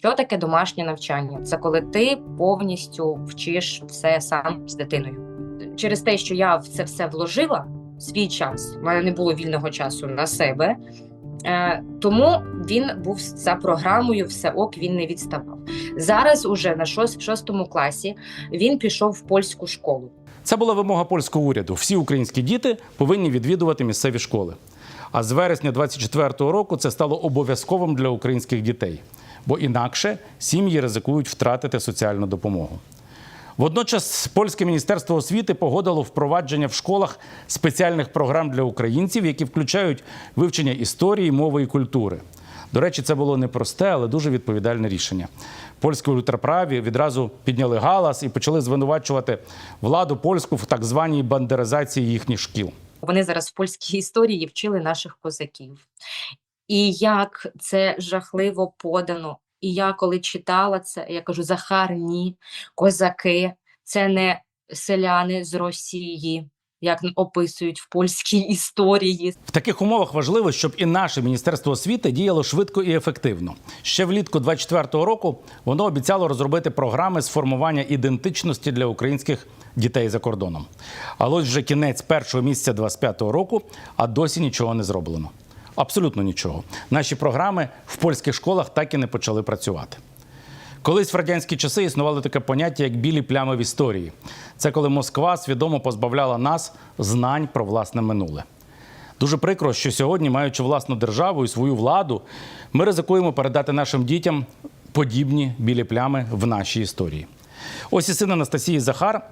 Що таке домашнє навчання? Це коли ти повністю вчиш все сам з дитиною. Через те, що я в це все вложила свій час, в мене не було вільного часу на себе. Е, тому він був за програмою все ок, він не відставав. Зараз, уже на шос- в шостому класі, він пішов в польську школу. Це була вимога польського уряду. Всі українські діти повинні відвідувати місцеві школи. А з вересня 24-го року це стало обов'язковим для українських дітей, бо інакше сім'ї ризикують втратити соціальну допомогу. Водночас польське міністерство освіти погодило впровадження в школах спеціальних програм для українців, які включають вивчення історії, мови і культури. До речі, це було непросте, але дуже відповідальне рішення. Польські ультраправі відразу підняли галас і почали звинувачувати владу польську в так званій бандеризації їхніх шкіл. Вони зараз в польській історії вчили наших козаків. І як це жахливо подано. І я коли читала це, я кажу: Захар, ні, козаки, це не селяни з Росії, як описують в польській історії. В таких умовах важливо, щоб і наше міністерство освіти діяло швидко і ефективно. Ще влітку 24-го року воно обіцяло розробити програми з формування ідентичності для українських дітей за кордоном. Але ось вже кінець першого місяця 25-го року, а досі нічого не зроблено. Абсолютно нічого. Наші програми в польських школах так і не почали працювати. Колись в радянські часи існувало таке поняття, як білі плями в історії. Це коли Москва свідомо позбавляла нас знань про власне минуле. Дуже прикро, що сьогодні, маючи власну державу і свою владу, ми ризикуємо передати нашим дітям подібні білі плями в нашій історії. Ось і син Анастасії Захар